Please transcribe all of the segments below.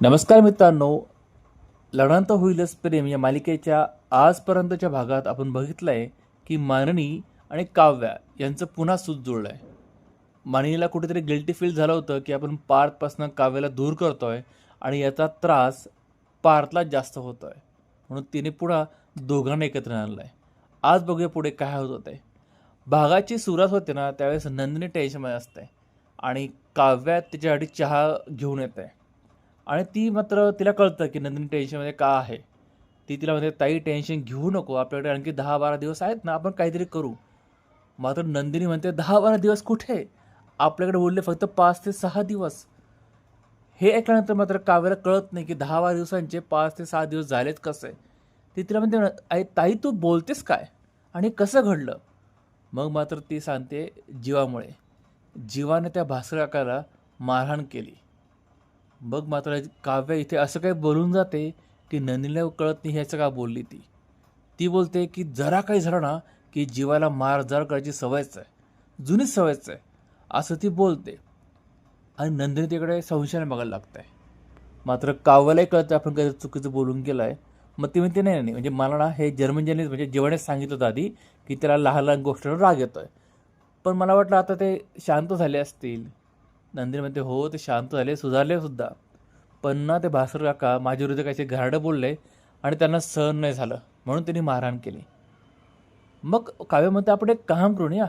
नमस्कार मित्रांनो. लढांत होईलच प्रेम या मालिकेच्या आजपर्यंतच्या भागात आपण बघितलं आहे की माननी आणि काव्या यांचं पुन्हा सूत जुळलं आहे मानिनीला कुठेतरी गिल्टी फील झालं होतं की आपण पार्थपासून काव्याला दूर करतोय आणि याचा त्रास पार्थला जास्त होतो आहे म्हणून तिने पुन्हा दोघांना एकत्र आणलं आहे आज बघूया पुढे काय होत होते भागाची सुरुवात होते ना त्यावेळेस नंदिनी टेन्शनमध्ये असते आणि काव्या तिच्यासाठी चहा घेऊन येते. आणि ती मात्र तिला कळतं की नंदिनी टेन्शनमध्ये का आहे. ती तिला म्हणते ताई टेन्शन घेऊ नको. आपल्याकडे आणखी दहा बारा दिवस आहेत ना आपण काहीतरी करू. मात्र नंदिनी म्हणते दहा बारा दिवस कुठे? आपल्याकडे उरले फक्त पाच ते सहा दिवस. हे ऐकल्यानंतर मात्र काव्याला कळत नाही की दहा बारा दिवसांचे पाच ते सहा दिवस झालेत कसे. ती तिला म्हणते आई ताई तू बोलतेस काय? आणि कसं घडलं? मग मात्र ती सांगते जीवामुळे. जीवाने त्या भास्कराकाला मारहाण केली. मग मात्र काव्य इथे असं काही बोलून जाते की नंदिनीला कळत नाही ह्याचं का बोलली ती. ती बोलते की जरा काही झालं ना की जीवाला मार जर करायची सवयच आहे. जुनीच सवयच आहे. असं ती बोलते. आणि नंदिनी तिकडे संशयाने बघायला लागत आहे मात्र काव्यालाही कळतं आपण काही चुकीचं बोलून गेलं आहे मग ती म्हणते नाही नाही म्हणजे मला ना हे जर्मनजनीत म्हणजे जेवणच सांगितलं होतं आधी की त्याला लहान लहान गोष्टीवर राग येतो आहे पण मला वाटलं आता ते शांत झाले असतील. नंदिनी हो ते शांत झाले सुधारले सुद्धा. पण ना ते भास्कर काका माझ्या विरुद्ध काहीतरी घराडं बोलले आणि त्यांना सहन नाही झालं म्हणून त्यांनी मारहाण केली. मग काव्य म्हणते आपण एक काम करूया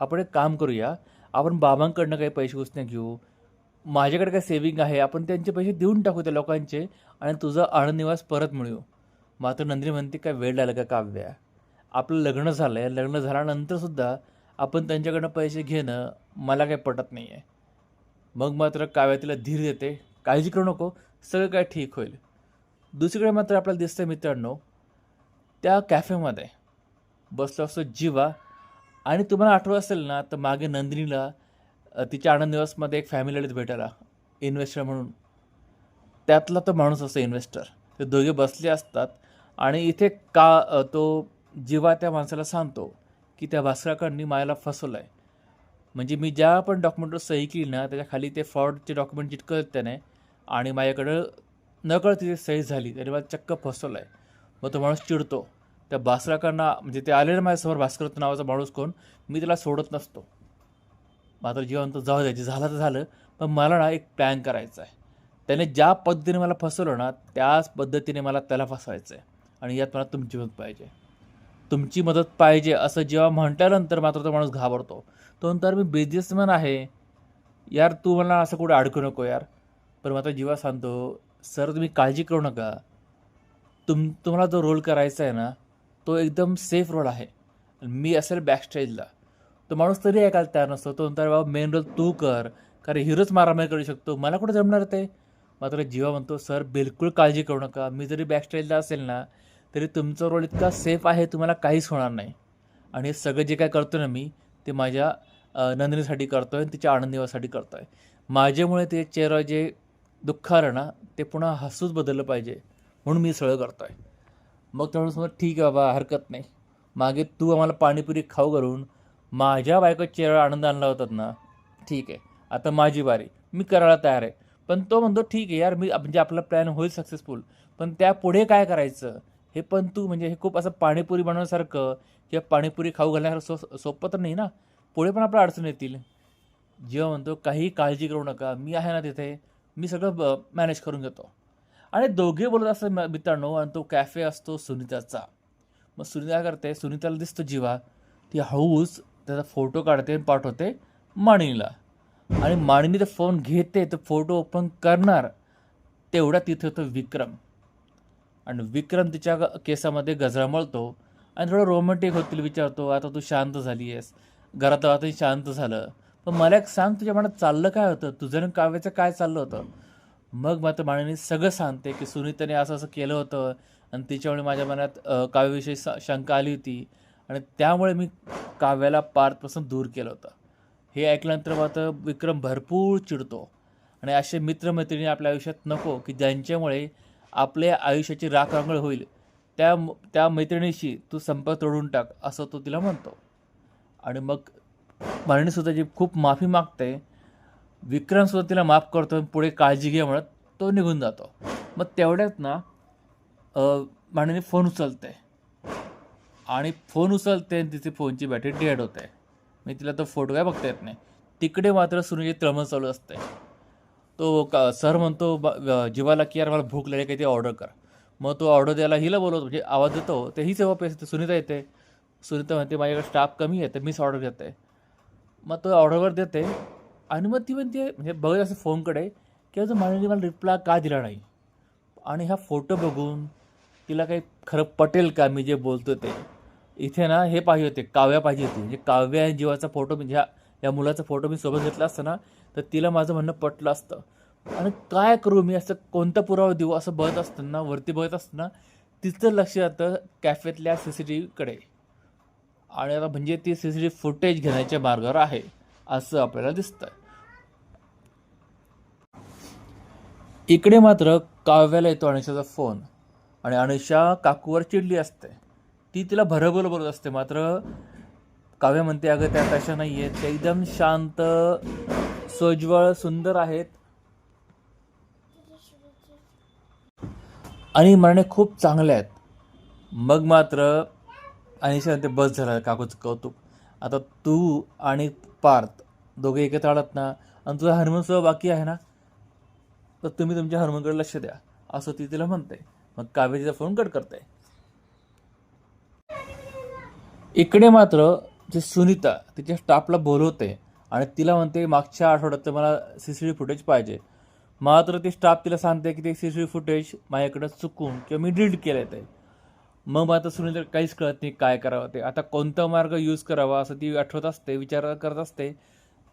आपण एक काम करूया. आपण बाबांकडनं काही पैसे उसने घेऊ. माझ्याकडे काही सेविंग आहे आपण त्यांचे पैसे देऊन टाकू त्या लोकांचे आणि तुझं आनंदनिवास परत मिळू. मात्र नंदिनी म्हणते काय वेळ लागला का काव्य? आपलं लग्न झालं आहे लग्न झाल्यानंतरसुद्धा आपण त्यांच्याकडनं पैसे घेणं मला काही पटत नाही आहे मग मात्र काव्या तिला धीर देते. काळजी करू नको. सगळं काय ठीक होईल. दुसरीकडे मात्र आपल्याला दिसतं मित्रांनो त्या कॅफेमध्ये बसलो असतो जीवा. आणि तुम्हाला आठवत असेल ना तर मागे नंदिनीला तिच्या आनंद दिवसमध्ये एक फॅमिली आलीत भेटायला इन्व्हेस्टर म्हणून. त्यातला तो माणूस असतो इन्व्हेस्टर ते दोघे बसले असतात. आणि इथे का तो जीवा त्या माणसाला सांगतो की त्या भास्कराकडनी मायाला फसवलं आहे म्हणजे मी ज्या पण डॉक्युमेंटवर सही केली ना त्याच्याखाली ते फ्रॉडचे डॉक्युमेंट चिटकत त्याने आणि माझ्याकडं नकळत तिथे सही झाली त्याने मला चक्क फसवलं आहे मग तो माणूस चिडतो. त्या भास्कराकडनं म्हणजे ते आले ना माझ्यासमोर भास्कर नावाचा माणूस कोण मी त्याला सोडत नसतो. मात्र जीवन तो जाऊ द्यायची झालं तर झालं पण मला ना एक प्लॅन करायचा आहे त्याने ज्या पद्धतीने मला फसवलं ना त्याच पद्धतीने मला त्याला फसवायचं आहे आणि यात मला तुमची मत पाहिजे. तुमची मदत पाहिजे असं जेव्हा म्हटल्यानंतर मात्र तो माणूस घाबरतो. तो नंतर मी बिझनेसमॅन आहे. यार तू मला असं कुठे अडकू नको यार. पण मात्र जेव्हा सांगतो सर तुम्ही काळजी करू नका. तुम तुम्हाला जो रोल करायचा आहे ना तो एकदम सेफ रोल आहे. मी असेल बॅकस्टेजला तो माणूस तरी ऐकायला तयार नसतो. तो नंतर बाबा मेन रोल तू कर. कारण हिरोच मारामारी करू शकतो. मला कुठं जमणार ते? मात्र जीवा म्हणतो सर बिलकुल काळजी करू नका. मी जरी बॅकस्टेजला असेल ना तरी तुमचा रोल इतका सेफ आहे तुम्हाला काहीच होणार नाही. आणि हे सगळं जे काय करतो ना मी ते माझ्या नंदिनीसाठी करतो आहे आणि तिच्या आनंदीवासाठी करतो आहे माझ्यामुळे ते चेहरा जे दुःख आलं ना ते पुन्हा हसूच बदललं पाहिजे म्हणून मी सगळं करतो आहे मग त्यामुळे समजा ठीक आहे बाबा हरकत नाही. मागे तू आम्हाला पाणीपुरी खाऊ घालून माझ्या बायको चेहरा आनंद आणला होतात ना ठीक आहे. आता माझी बारी. मी करायला तयार आहे. पण तो म्हणतो ठीक आहे यार मी म्हणजे आपला प्लॅन होईल सक्सेसफुल पण त्यापुढे काय करायचं? हे पण तू म्हणजे हे खूप असं पाणीपुरी बनवण्यासारखं किंवा पाणीपुरी खाऊ घालण्यासारखं सो सोपं तर नाही ना? पुढे पण आपल्या अडचण येतील. जेव्हा म्हणतो काही काळजी करू नका मी आहे ना तिथे मी सगळं मॅनेज करून घेतो. आणि दोघे बोलत असतात मित्रांनो आणि तो कॅफे असतो सुनीताचा. मग सुनीता काय करते? सुनीताला दिसतो जीवा. ती हळूच त्याचा फोटो काढते आणि पाठवते माणिनीला आणि माणिनी तर फोन घेते तर फोटो ओपन करणार. तेवढा तिथे होतो विक्रम. आणि विक्रम तिच्या केसामध्ये गजरा मळतो आणि थोडं रोमॅन्टिक होतील विचारतो आता तू शांत झाली आहेस. घरात आता शांत झालं. पण मला एक सांग तुझ्या मनात चाललं काय होतं? तुझं काव्याचं काय चाललं होतं? मग मात्र माणिनी सगळं सांगते की सुनीताने असं असं केलं होतं आणि तिच्यामुळे माझ्या मनात काव्याविषयी शंका आली होती आणि त्यामुळे मी काव्याला पार्थपासून दूर केलं होतं. हे ऐकल्यानंतर मात्र विक्रम भरपूर चिडतो आणि असे मित्रमैत्रिणी आपल्या आयुष्यात नको की ज्यांच्यामुळे आपल्या आयुष्याची राखरांगळ होईल. त्या त्या मैत्रिणीशी तू संपर्क तोडून टाक असं तो तिला म्हणतो. आणि मग मालिनीसुद्धा जी खूप माफी मागते. विक्रमसुद्धा तिला माफ करतो आणि पुढे काळजी घे म्हणत तो निघून जातो. मग तेवढ्यात ना अ, फोन उचलते. आणि फोन उचलते आणि तिची फोनची बॅटरी डेड होते. मी तिला तो फोटो काय बघता येत नाही. तिकडे मात्र सुनीची तळमळ चालू असते. तो का सर म्हणतो "ब- जीवाला की यार मला भूक लागली काही ते ऑर्डर कर. मग तो ऑर्डर द्यायला हिला बोलवतो म्हणजे आवाज देतो ते ही सेवा पैसे सुनीता येते. सुनीता म्हणते माझ्याकडे स्टाफ कमी आहे तर मीच ऑर्डर देते. मग तो ऑर्डरवर देते आणि मग ती म्हणते म्हणजे बघत असते फोनकडे की अजून माणूस मला रिप्लाय का दिला नाही? आणि हा फोटो बघून तिला काही खरं पटेल का मी जे बोलतो ते? इथे ना हे पाहिजे होते काव्या पाहिजे होती. म्हणजे काव्या जीवाचा फोटो म्हणजे ह्या या मुलाचा फोटो मी सोबत घेतला असताना तर तिला माझं म्हणणं पटलं असतं. आणि काय करू मी? असं कोणता पुरावा देऊ? असं बघत असताना वरती बघत असताना तिचं लक्ष जातं कॅफेतल्या सी सी टी व्हीकडे. आणि आता म्हणजे ती सी सी टी फुटेज घेण्याच्या मार्गावर आहे असं आपल्याला दिसतं इकडे मात्र काव्याला येतो अनुषाचा फोन. आणि अनुषा काकूवर चिडली असते. ती तिला भरभर बोलत असते. मात्र काव्य म्हणते अगं त्या तशा नाही आहेत त्या एकदम शांत सोज्वळ सुंदर आहेत. आणि मरणे खूप चांगले आहेत. मग मात्र अनिशा ते बस झालं काकूचं कौतुक. आता तू आणि पार्थ दोघे एकत्र आलात ना आणि तुझा हनुमानसह बाकी आहे ना तर तुम्ही तुमच्या हनुमानकडे लक्ष द्या. असं ती तिला म्हणते. मग कावेरीचा फोन कट करते. इकडे मात्र जे सुनीता तिच्या स्टाफला बोलवते आणि तिला म्हणते मागच्या आठवड्यात मला सी सी टी फुटेज पाहिजे. मात्र ती स्टाफ तिला सांगते की ते सी सी टी फुटेज माझ्याकडं चुकून किंवा मी डिलीट केलं ते. मग मात्र सुनीता काहीच कळत नाही काय करावं ते. आता कोणता मार्ग यूज करावा असं ती आठवत असते विचार करत असते.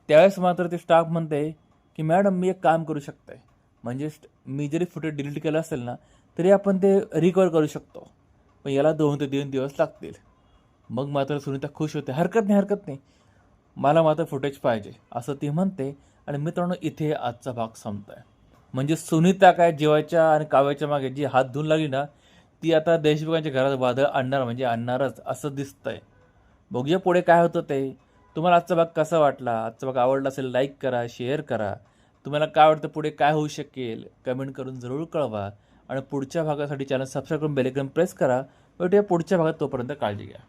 त्यावेळेस मात्र ती स्टाफ म्हणते की मॅडम मी एक काम करू शकते. म्हणजे मी जरी फुटेज डिलीट केलं असेल ना तरी आपण ते रिकवर करू शकतो. पण याला दोन ते तीन दिवस लागतील. मग मात्र सुनीता खुश होते. हरकत नाही हरकत नाही. मला मात्र फुटेज पाहिजे असं ती म्हणते आणि मित्रांनो इथे आजचा भाग संपतोय. म्हणजे सुनीता काय जीवाच्या आणि काव्याच्या मागे जी हात धुवून लागली ना ती आता देशमुखांच्या घरात वादळ आणणार म्हणजे आणणारच असं दिसतंय. बघूया पुढे काय होतं ते. तुम्हाला आजचा भाग कसा वाटला? आजचा भाग आवडला असेल लाईक करा शेअर करा. तुम्हाला काय वाटतं पुढे काय होऊ शकेल कमेंट करून जरूर कळवा. आणि पुढच्या भागासाठी चॅनल सबस्क्राईब करून बेलेकन प्रेस करा. भेटूया पुढच्या भागात तोपर्यंत काळजी घ्या.